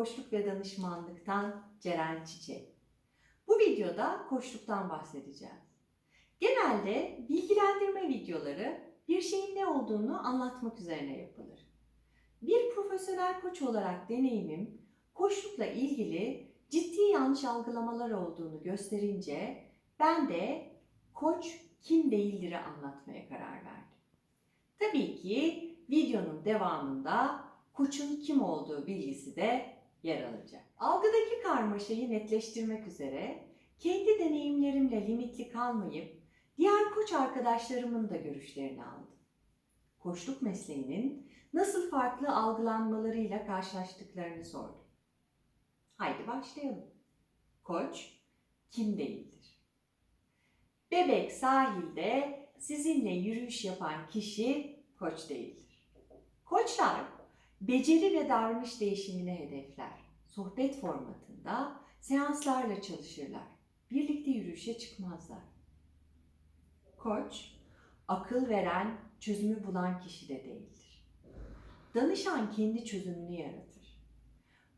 Koçluk ve Danışmanlıktan Ceren Çiçek. Bu videoda koçluktan bahsedeceğiz. Genelde bilgilendirme videoları bir şeyin ne olduğunu anlatmak üzerine yapılır. Bir profesyonel koç olarak deneyimim koçlukla ilgili ciddi yanlış algılamalar olduğunu gösterince ben de koç kim değildir'i anlatmaya karar verdim. Tabii ki videonun devamında koçun kim olduğu bilgisi de yer alacak. Algıdaki karmaşayı netleştirmek üzere kendi deneyimlerimle limitli kalmayıp diğer koç arkadaşlarımın da görüşlerini aldım. Koçluk mesleğinin nasıl farklı algılanmalarıyla karşılaştıklarını sordum. Haydi başlayalım. Koç kim değildir? Bebek sahilde sizinle yürüyüş yapan kişi koç değildir. Koçlar beceri ve davranış değişimini hedefler. Sohbet formatında seanslarla çalışırlar. Birlikte yürüyüşe çıkmazlar. Koç, akıl veren, çözümü bulan kişi de değildir. Danışan kendi çözümünü yaratır.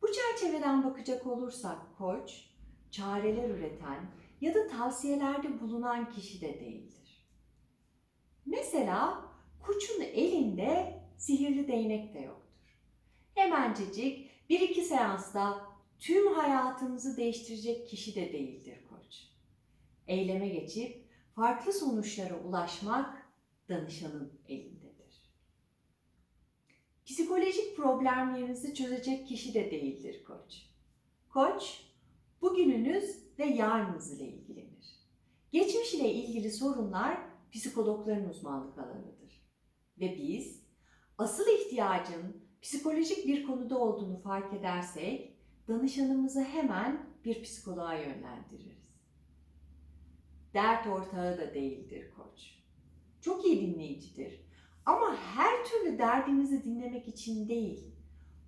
Bu çerçeveden bakacak olursak koç, çareler üreten ya da tavsiyelerde bulunan kişi de değildir. Mesela koçun elinde sihirli değnek de yoktur. Hemencecik bir iki seansta tüm hayatınızı değiştirecek kişi de değildir koç. Eyleme geçip farklı sonuçlara ulaşmak danışanın elindedir. Psikolojik problemlerinizi çözecek kişi de değildir koç. Koç, bugününüz ve yarınınız ile ilgilenir. Geçmiş ile ilgili sorunlar psikologların uzmanlık alanıdır. Ve biz asıl ihtiyacın psikolojik bir konuda olduğunu fark edersek danışanımızı hemen bir psikoloğa yönlendiririz. Dert ortağı da değildir koç. Çok iyi dinleyicidir. Ama her türlü derdinizi dinlemek için değil,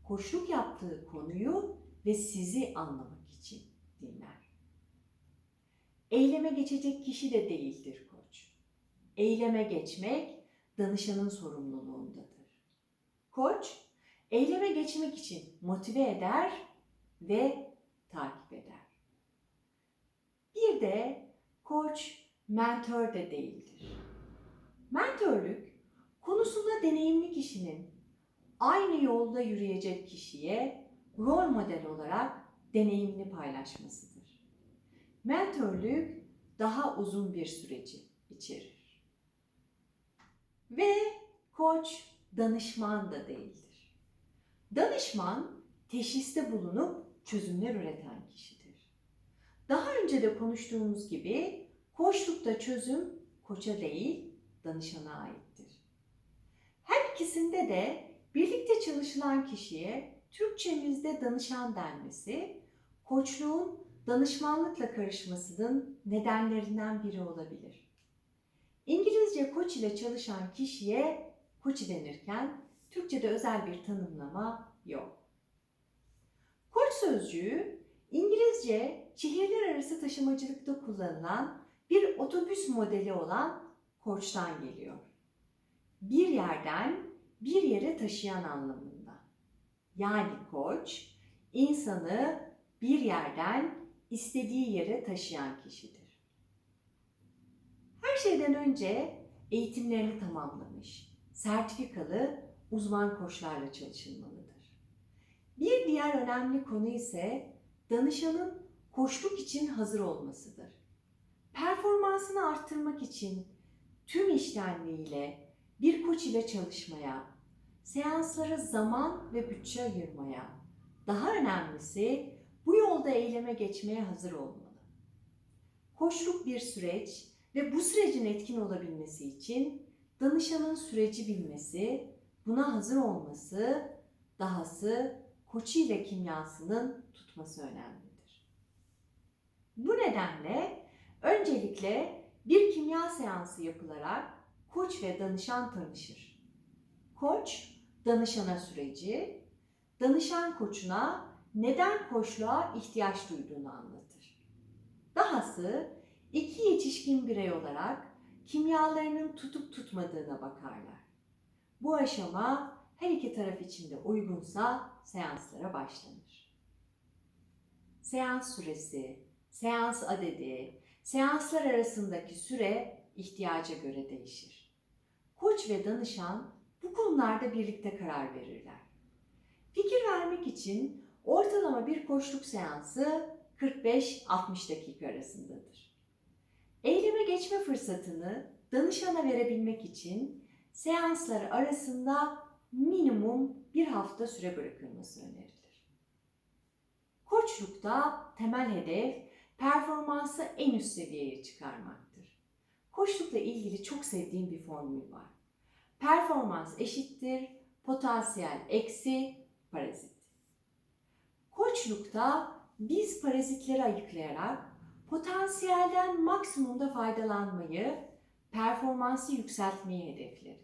koçluk yaptığı konuyu ve sizi anlamak için dinler. Eyleme geçecek kişi de değildir koç. Eyleme geçmek danışanın sorumluluğundadır. Koç, eyleme geçmek için motive eder ve takip eder. Bir de koç mentör de değildir. Mentörlük, konusunda deneyimli kişinin aynı yolda yürüyecek kişiye rol model olarak deneyimini paylaşmasıdır. Mentörlük daha uzun bir süreci içerir. Ve koç danışman da değildir. Danışman teşhiste bulunup çözümler üreten kişidir. Daha önce de konuştuğumuz gibi koçlukta çözüm koça değil danışana aittir. Her ikisinde de birlikte çalışılan kişiye Türkçemizde danışan denmesi, koçluğun danışmanlıkla karışmasının nedenlerinden biri olabilir. İngilizce koç ile çalışan kişiye koçi denirken Türkçe'de özel bir tanımlama yok. Koç sözcüğü İngilizce şehirler arası taşımacılıkta kullanılan bir otobüs modeli olan koçtan geliyor. Bir yerden bir yere taşıyan anlamında. Yani koç insanı bir yerden istediği yere taşıyan kişidir. Her şeyden önce eğitimlerini tamamlamış, sertifikalı uzman koçlarla çalışılmalıdır. Bir diğer önemli konu ise danışanın koçluk için hazır olmasıdır. Performansını arttırmak için tüm iştenliğiyle bir koç ile çalışmaya, seanslara zaman ve bütçe ayırmaya, daha önemlisi bu yolda eyleme geçmeye hazır olmalı. Koçluk bir süreç ve bu sürecin etkin olabilmesi için danışanın süreci bilmesi, buna hazır olması, dahası koçu ile kimyasının tutması önemlidir. Bu nedenle öncelikle bir kimya seansı yapılarak koç ve danışan tanışır. Koç danışana süreci, danışan koçuna neden koçluğa ihtiyaç duyduğunu anlatır. Dahası iki yetişkin birey olarak kimyalarının tutup tutmadığına bakarlar. Bu aşama her iki taraf için de uygunsa seanslara başlanır. seans süresi, seans adedi, seanslar arasındaki süre ihtiyaca göre değişir. Koç ve danışan bu konularda birlikte karar verirler. Fikir vermek için ortalama bir koçluk seansı 45-60 dakika arasındadır. Eyleme geçme fırsatını danışana verebilmek için seanslar arasında minimum bir hafta süre bırakılması önerilir. Koçlukta temel hedef performansı en üst seviyeye çıkarmaktır. Koçlukla ilgili çok sevdiğim bir formül var. Performans eşittir potansiyel eksi parazit. Koçlukta biz parazitleri ayıklayarak potansiyelden maksimumda faydalanmayı, performansı yükseltmeyi hedefleriz.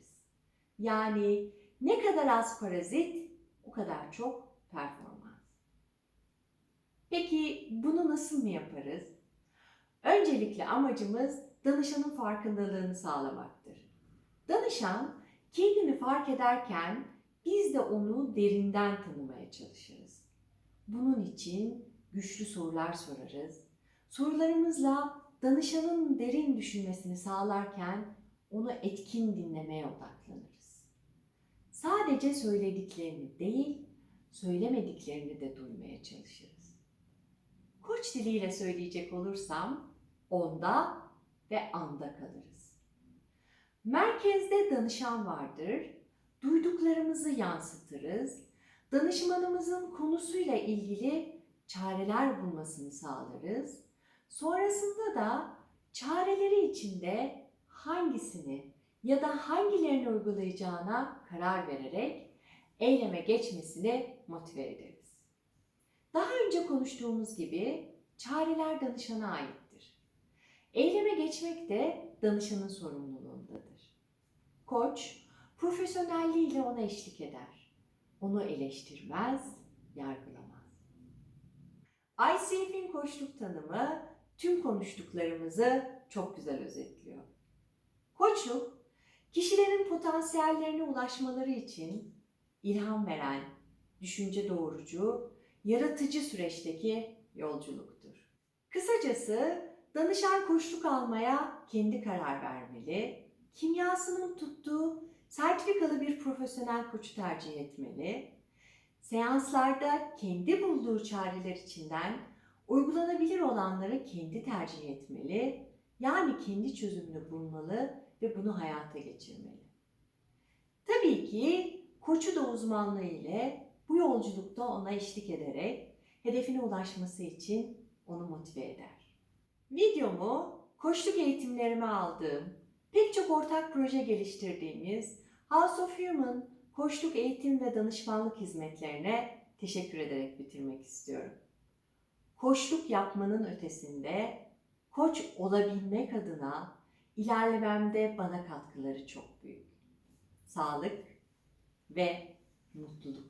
Yani ne kadar az parazit, o kadar çok performans. Peki bunu nasıl mı yaparız? Öncelikle amacımız danışanın farkındalığını sağlamaktır. Danışan kendini fark ederken biz de onu derinden tanımaya çalışırız. Bunun için güçlü sorular sorarız. Sorularımızla danışanın derin düşünmesini sağlarken onu etkin dinlemeye odaklanırız. Sadece söylediklerini değil, söylemediklerini de duymaya çalışırız. Koç diliyle söyleyecek olursam onda ve anda kalırız. Merkezde danışan vardır. Duyduklarımızı yansıtırız. Danışmanımızın konusuyla ilgili çareler bulmasını sağlarız. Sonrasında da çareleri içinde hangisini ya da hangilerini uygulayacağına karar vererek eyleme geçmesini motive ederiz. Daha önce konuştuğumuz gibi çareler danışana aittir. Eyleme geçmek de danışanın sorumluluğundadır. Koç, profesyonelliğiyle ona eşlik eder. Onu eleştirmez, yargılamaz. ICF'in koçluk tanımı tüm konuştuklarımızı çok güzel özetliyor. Koçluk, kişilerin potansiyellerine ulaşmaları için ilham veren, düşünce doğurucu, yaratıcı süreçteki yolculuktur. Kısacası danışan koçluk almaya kendi karar vermeli, kimyasının tuttuğu sertifikalı bir profesyonel koçu tercih etmeli, seanslarda kendi bulduğu çareler içinden uygulanabilir olanları kendi tercih etmeli, yani kendi çözümünü bulmalı ve bunu hayata geçirmeli. Tabii ki koçu da uzmanlığı ile bu yolculukta ona eşlik ederek hedefine ulaşması için onu motive eder. Videomu koçluk eğitimlerime aldığım, pek çok ortak proje geliştirdiğimiz House of Human koçluk eğitim ve danışmanlık hizmetlerine teşekkür ederek bitirmek istiyorum. Koçluk yapmanın ötesinde koç olabilmek adına ilerlememde bana katkıları çok büyük. Sağlık ve mutlulukla kalın.